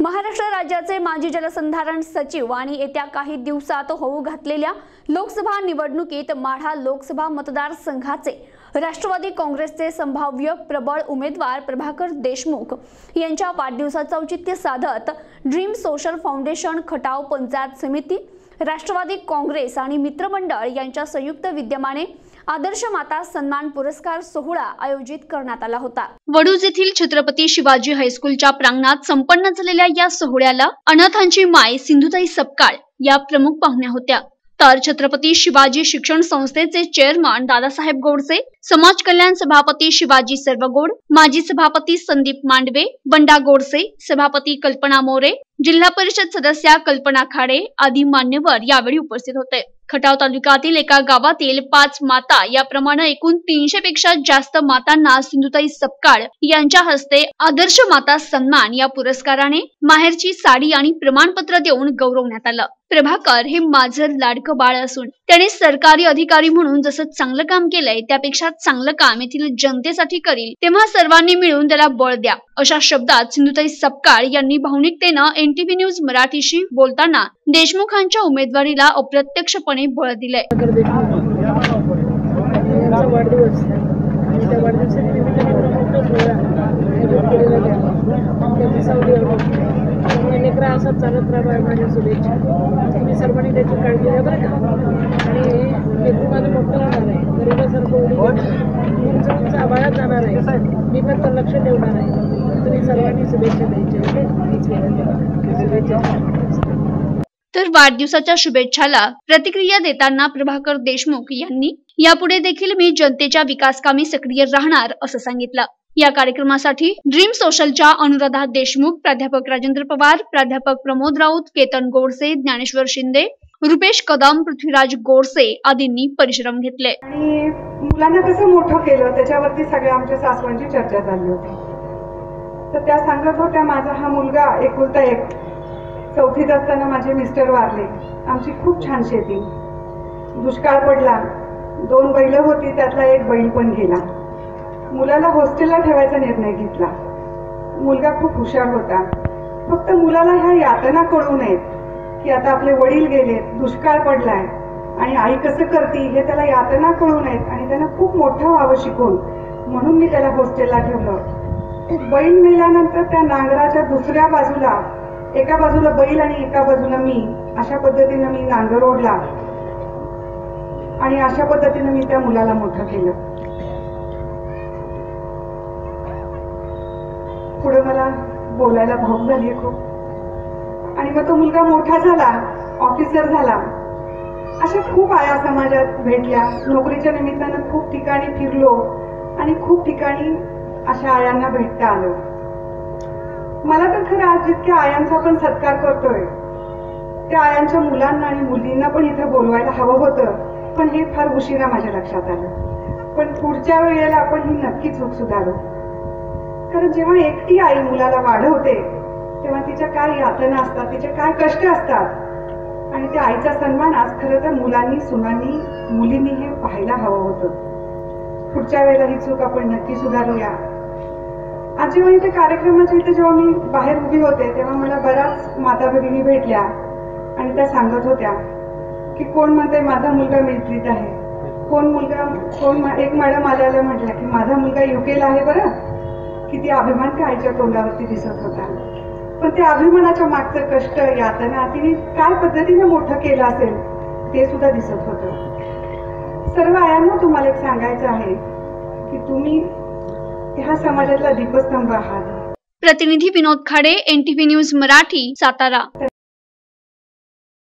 महाराष्ट्र राज्याचे माजी जलसंधारण सचिव आणि येत्या काही दिवसात होऊ घातलेल्या लोकसभा निवडणुकीत माढा लोकसभा मतदारसंघाचे राष्ट्रवादी काँग्रेसचे संभाव्य प्रबळ उमेदवार प्रभाकर देशमुख यांच्या वाढदिवसाचं औचित्य साधत dream social foundation Khatav panchayat समिती राष्ट्रवादी काँग्रेस आणि मित्रमंडळ यांच्या संयुक्त विद्यमाने आदर्श माता सन्मान पुरस्कार सोहळा आयोजित करण्यात आला होता. वडूज येथील छत्रपती शिवाजी हायस्कूलच्या प्रांगणात संपन्न झालेल्या या सोहळ्याला अनाथांची माय सिंधुताई सपकाळ या प्रमुख पाहुण्या होत्या. तर छत्रपती शिवाजी शिक्षण संस्थेचे चेअरमन दादासाहेब गोडसे समाज कल्याण सभापती शिवाजी सर्वगोड माजी सभापती संदीप मांडवे बंडा गोडसे सभापती कल्पना मोरे जिल्हा परिषद सदस्या कल्पना खाडे आदी मान्यवर यावेळी उपस्थित होते. खटाव तालुक्यातील एका गावातील पाच माता याप्रमाणे एकूण तीनशे पेक्षा जास्त मातांना सिंधुताई सपकाळ यांच्या हस्ते आदर्श माता सन्मान या पुरस्काराने माहेरची साडी आणि प्रमाणपत्र देऊन गौरवण्यात आलं. प्रभाकर हे माझं लाडकं बाळ असून त्याने सरकारी अधिकारी म्हणून जसं चांगलं काम केलंय त्यापेक्षा चांगलं काम येथील जनतेसाठी करील. तेव्हा सर्वांनी मिळून त्याला बळ द्या. अशा शब्दात सिंधुताई सपकाळ यांनी भावनिकतेनं एनटीव्ही न्यूज मराठीशी बोलताना देशमुखांच्या उमेदवारीला अप्रत्यक्षपणे बळ दिलंय. सागर चालत माझ्या शुभेच्छा. तुम्ही सर्वांनी त्याची काळजी घ्या बरं का आणि लेकरू माझं मोठं होणार आहे गरीबासारखं उडी उंच उंच आभाळात जाणार आहे मी पण तर लक्ष ठेवणार आहे तुम्ही सर्वांनी शुभेच्छा द्यायच्या ओके हीच विनंती शुभेच्छा तर वाढदिवसाच्या शुभेच्छाला प्रतिक्रिया देताना प्रभाकर देशमुख यांनी यापुढे देखील मी जनतेच्या विकासकामी सक्रिय राहणार असं सांगितलं. या कार्यक्रमासाठी ड्रीम सोशलच्या अनुराधा देशमुख प्राध्यापक राजेंद्र पवार प्राध्यापक प्रमोद राऊत केतन गोडसे ज्ञानेश्वर शिंदे रुपेश कदम पृथ्वीराज गोडसे आदींनी परिश्रम घेतले. आणि मुलांना कसं मोठं केलं त्याच्यावरती सगळ्या आमच्या सासवांची चर्चा झाली होती. तर त्या सांगत होत्या माझा हा मुलगा एकुलता एक चौथीत असताना माझे मिस्टर वारले. आमची खूप छान शेती. दुष्काळ पडला. दोन बैल होती त्यातला एक बैल पण गेला. मुलाला हॉस्टेलला ठेवायचा निर्णय घेतला. मुलगा खूप हुशार होता. फक्त मुलाला ह्या यातना कळू नयेत की आता आपले वडील गेलेत दुष्काळ पडलाय आणि आई कसं करते हे त्याला यातना कळू नयेत आणि त्यानं खूप मोठं व्हावं शिकून म्हणून मी त्याला हॉस्टेलला ठेवलं. बैल मेल्यानंतर त्या नांगराच्या दुसऱ्या बाजूला एका बाजूला बैल आणि एका बाजूला मी. अशा पद्धतीनं मी नांगर ओढला. आणि अशा पद्धतीनं मी त्या मुलाला मोठं केलं. पुढे मला बोलायला भाऊ झाली खूप. आणि मग तो मुलगा मोठा झाला ऑफिसर झाला. अशा खूप आया समाजात भेटल्या. नोकरीच्या निमित्तानं खूप ठिकाणी फिरलो. आणि खूप ठिकाणी अशा आयांना भेटता आलो. मला तर खरं आज जितक्या आयांचा आपण सत्कार करतोय त्या आयांच्या मुलांना आणि मुलींना पण इथं बोलवायला हवं होतं पण हे फार उशिरा माझ्या लक्षात आलं. पण पुढच्या वेळेला आपण ही नक्की चूक सुधारू. कारण जेव्हा एकटी आई मुलाला वाढवते तेव्हा तिच्या काय यातना असतात तिचे काय कष्ट असतात? आणि त्या आईचा सन्मान आज खरं तर मुलांनी सुनांनी मुलींनी हे पाहायला हवं होतं. पुढच्या वेळेला ही चूक आपण नक्की सुधारूया. आजी जेव्हा इथे कार्यक्रमाच्या इथे जेव्हा मी बाहेर उभी होते तेव्हा मला बऱ्याच माता भगिनी भेटल्या आणि त्या सांगत होत्या की कोण म्हणते माझा मुलगा मिलिटरीत आहे. कोण मुलगा कोण एक मॅडम आल्याला म्हटल्या की माझा मुलगा युकेला आहे बरं. किती अभिमान त्या आईच्या तोंडावरती दिसत होता. पण त्या अभिमानाच्या मागचं कष्ट यातना तिने काय पद्धतीने मोठं केलं असेल ते सुद्धा दिसत होतं. सर्व आयांना तुम्हाला एक सांगायचं आहे की तुम्ही हा समाजातला दीपस्तंभ आहात. प्रतिनिधी विनोद खाडे एनटीव्ही न्यूज मराठी सातारा.